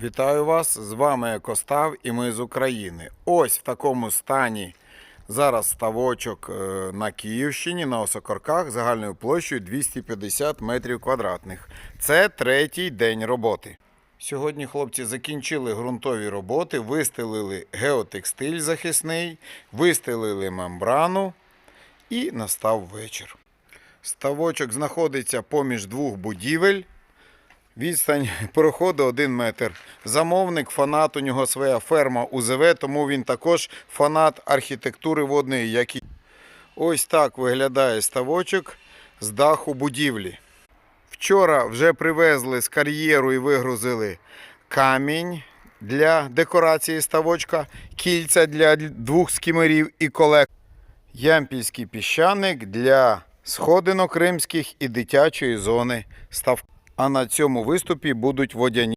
Вітаю вас! З вами Екостав і ми з України. Ось в такому стані зараз ставочок е, на Київщині на Осокорках загальною площею 250 метрів квадратних. Це третій день роботи. Сьогодні хлопці закінчили ґрунтові роботи, вистелили геотекстиль захисний, вистелили мембрану і настав вечір. Ставочок знаходиться поміж двох будівель. Відстань проходу 1 метр. Замовник, фанат, у нього своя ферма УЗВ, тому він також фанат архітектури водної, як і. Ось так виглядає ставочок з даху будівлі. Вчора вже привезли з кар'єру і вигрузили камінь для декорації ставочка, кільця для двох скімерів і колек, ямпільський піщаник для сходинок римських і дитячої зони ставка. А на цьому виступі будуть водяні.